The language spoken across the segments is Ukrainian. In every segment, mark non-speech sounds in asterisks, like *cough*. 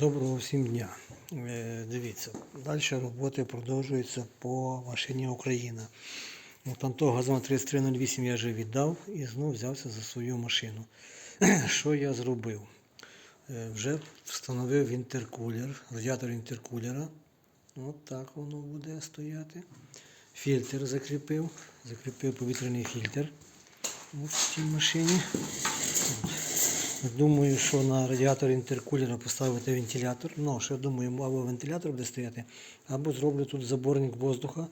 Доброго всім дня. Е, Дивіться, далі роботи продовжуються по машині Україна. Там того газон 3308 я вже віддав і знову взявся за свою машину. *clears throat* Що я зробив? Е, Вже встановив інтеркулер, радіатор інтеркулера. От так воно буде стояти. Фільтр закріпив, закріпив повітряний фільтр в цій машині. Думаю, що на радіатор інтеркулера поставити вентилятор. Ну, що думаю, або вентилятор буде стояти, або зроблю тут заборник воздуха,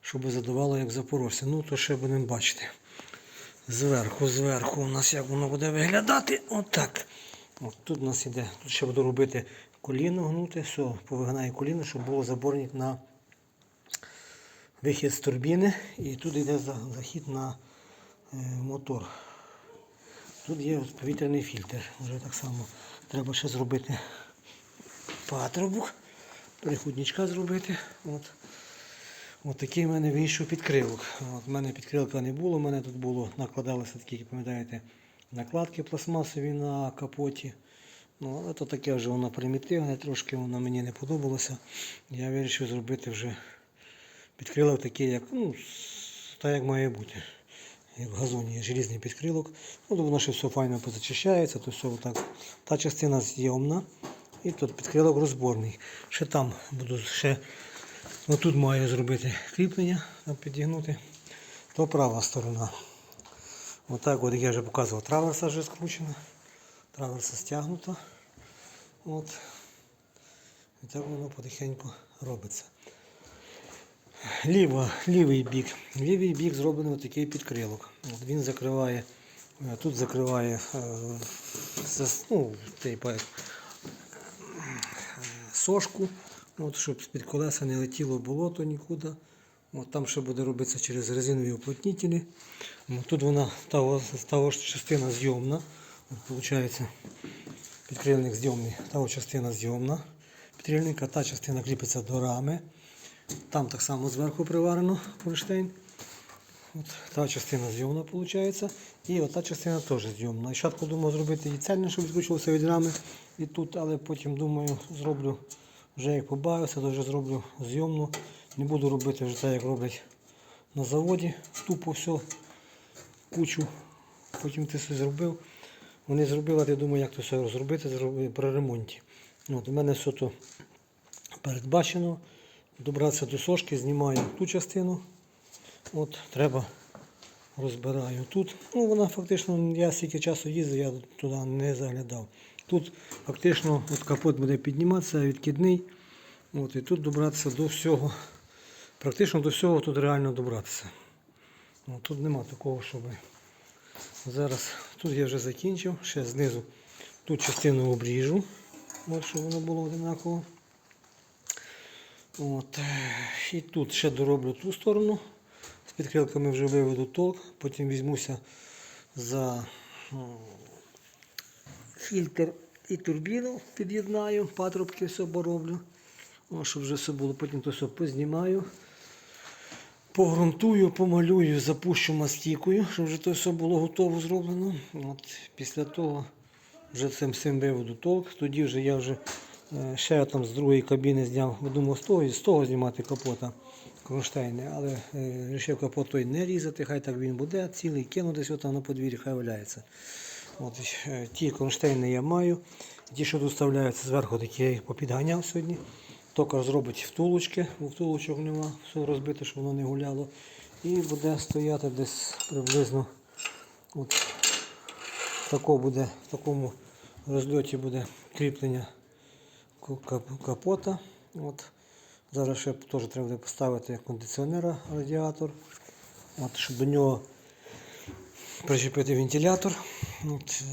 щоб задувало як запорожця. Ну, то ще будемо бачити. Зверху, зверху у нас як воно буде виглядати. Отак. От тут у нас іде. Тут ще буду робити коліно гнути, все, повигинаю коліно, щоб було заборник на вихід з турбіни. І тут йде захід на е, мотор. Тут є повітряний фільтр. Вже так само треба ще зробити патрубок, переходничка зробити. От. От такий в мене вийшов підкрилок. От, в мене підкрилка не було, у мене тут було, накладалися такі, пам'ятаєте, накладки пластмасові на капоті. Ну, але то таке вже воно примітивне, трошки воно мені не подобалося. Я вирішив зробити вже підкрилок такий, як, ну, так як має бути як в газоні желізний підкрилок. Ну, воно ще все файно позачищається, то все отак. Та частина зйомна. І тут підкрилок розборний. Ще там буду ще отут маю зробити кріплення, підігнути. То права сторона. Отак, от як я вже показував, траверса вже скручена. Траверса стягнута. От. І так воно потихеньку робиться. Ліва, лівий бік. Лівий бік зроблений такий підкрилок. Він закриває, е, тут закриває е, ну, типу, сошку, от, щоб з-під колеса не летіло болото нікуди. От, там ще буде робитися через резинові уплотнителі. От, тут вона та, та частина зйомна. Виходить, підкрильник зйомний, та частина зйомна. Підкрильника, та частина кріпиться до рами. Там так само зверху приварено кронштейн. От та частина зйомна виходить. І ота частина теж зйомна. Спочатку думав зробити і цельне, щоб відкручувалося від рами і тут, але потім думаю, зроблю вже як побавився, то вже зроблю зйомну. Не буду робити вже так, як роблять на заводі. Тупо все, кучу. Потім ти все зробив. Вони зробили, а думаю, як то все зробити зробити при ремонті. От, у мене все то передбачено. Добратися до сошки, знімаю ту частину. От, треба розбираю тут. Ну, вона фактично, я стільки часу їздив, я туди не заглядав. Тут фактично от капот буде підніматися, відкидний. От, і тут добратися до всього. Практично до всього тут реально добратися. От, тут нема такого, щоб. Зараз тут я вже закінчив, ще знизу тут частину обріжу, от, щоб воно було одинаково. От. е, І тут ще дороблю ту сторону. З підкрилками вже виведу толк, потім візьмуся за фільтр і турбіну під'єднаю, патрубки все пороблю. О, щоб вже все було, потім то все познімаю. Погрунтую, помалюю, запущу мастікою, щоб вже то все було готово зроблено. От, після того вже цим всім виведу толк. Тоді вже я вже е, ще там з другої кабіни зняв, думав з того, з того знімати капота кронштейни, але е, вирішив капот той не різати, хай так він буде, цілий кину десь там на подвір'ї, хай валяється. От, е, ті кронштейни я маю. Ті, що доставляються зверху, такі я їх попідганяв сьогодні. Токар зробить втулочки, бо втулочок нема, все розбите, щоб воно не гуляло. І буде стояти десь приблизно от тако буде, в такому розльоті буде кріплення капота. От. Зараз ще теж треба поставити кондиціонера радіатор, от, щоб до нього причепити вентилятор. От,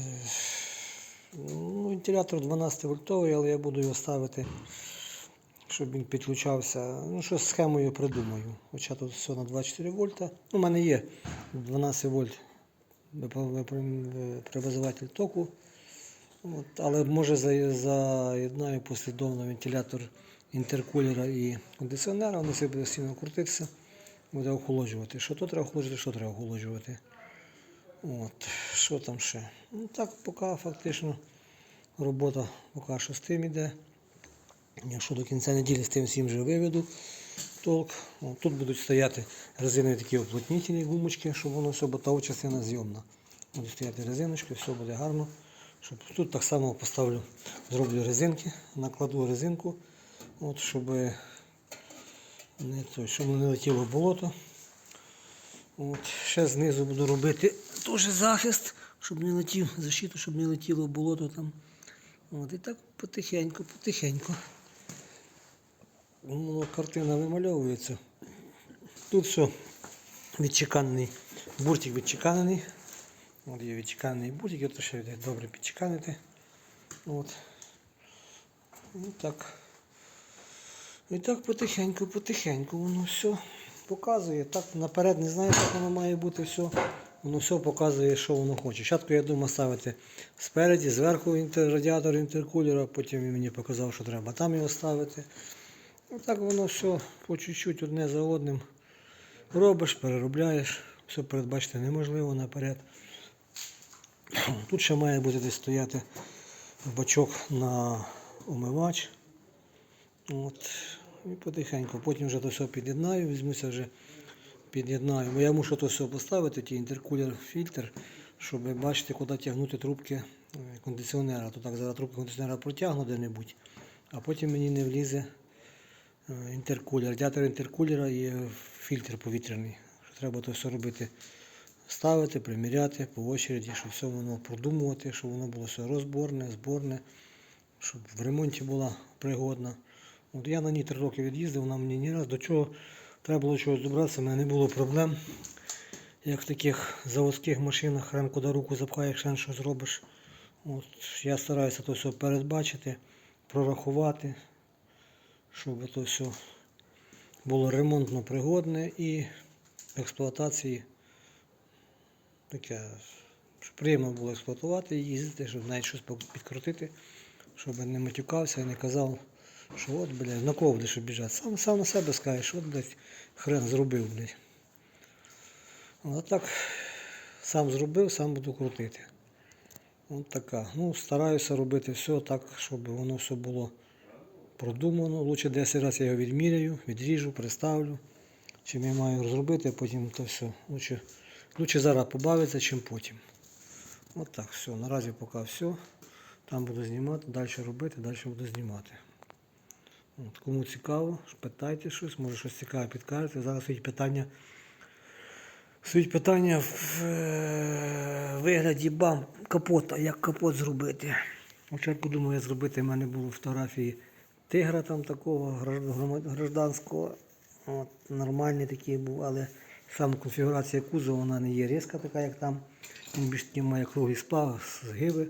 ну, вентилятор 12 вольтовий, але я буду його ставити, щоб він підключався. Ну, що з схемою придумаю. Хоча тут все на 24 вольта. Ну, у мене є 12 вольт привозиватель току. От, але може заєднаю послідовно вентилятор інтеркулера і кондиціонера, вони себе буде постійно крутитися, буде охолоджувати. Що то треба охолоджувати, що треба охолоджувати. От, що там ще? Ну так, поки фактично робота поки що з тим іде. Якщо до кінця неділі з тим всім вже виведу толк. О, Тут будуть стояти резинові такі уплотнітельні гумочки, щоб воно все, бо та частина зйомна. Будуть стояти резиночки, все буде гарно. Щоб тут так само поставлю, зроблю резинки, накладу резинку, от, щоб не, то, щоб не летіло болото. От, ще знизу буду робити теж захист, щоб не летів, защиту, щоб не летіло болото там. От, і так потихеньку, потихеньку. Воно картина вимальовується. Тут все відчеканений, буртик відчеканений. От є буртик, я то ще йде добре підчеканити. От. І так. І так потихеньку, потихеньку воно все показує. Так наперед не знаю, як воно має бути все. Воно все показує, що воно хоче. Спочатку я думав ставити спереді, зверху інтер, радіатор інтеркулера, потім він мені показав, що треба там його ставити. Отак воно все по чуть-чуть одне за одним робиш, переробляєш. Все передбачити неможливо наперед. *clears throat* Тут ще має бути десь стояти бачок на омивач. От. І потихеньку. Потім вже то все під'єднаю, візьмуся вже під'єднаю. Бо я мушу то все поставити, ті інтеркулер, фільтр, щоб бачити, куди тягнути трубки е, кондиціонера. То так зараз трубки кондиціонера протягну де-небудь, а потім мені не влізе е, інтеркулер. Радіатор інтеркулера і фільтр повітряний. Треба то все робити. Ставити, приміряти по очереді, щоб все воно продумувати, щоб воно було все розборне, зборне, щоб в ремонті була пригодна. От я на ній три роки від'їздив, вона мені ні раз до чого треба було чогось добратися, в мене не було проблем. Як в таких заводських машинах, хрен куди руку запхаєш, хрен що зробиш. От, я стараюся то все передбачити, прорахувати, щоб то все було ремонтно пригодне і експлуатації таке, щоб приємно було експлуатувати, їздити, щоб навіть щось підкрутити, щоб не матюкався і не казав, що от, блядь, на кого будеш обіжати. Сам, сам на себе скажеш, от, блядь, хрен зробив, блядь. А так сам зробив, сам буду крутити. От така. Ну, стараюся робити все так, щоб воно все було продумано. Лучше 10 разів я його відміряю, відріжу, приставлю. Чим я маю зробити, а потім то все. Лучше, лучше зараз побавитися, чим потім. От так, все. Наразі поки все. Там буду знімати, далі робити, далі буду знімати. От, кому цікаво, питайте щось, може щось цікаве підкажете. Зараз стоїть питання. Стоїть питання в е, вигляді бам капота, як капот зробити. Спочатку думав я зробити, в мене було фотографії тигра там такого гражданського. От, нормальний такий був, але саме конфігурація кузова вона не є різка така, як там. Він більш такий має круглий сплав, згиби.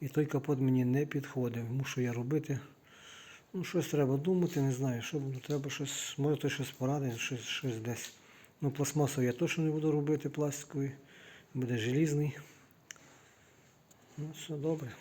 І той капот мені не підходив. Мушу я робити. Ну, щось треба думати, не знаю, що буду. Треба щось, може хтось щось порадить, щось, щось десь. Ну, пластмасовий я точно не буду робити пластиковий. Буде желізний. Ну, все добре.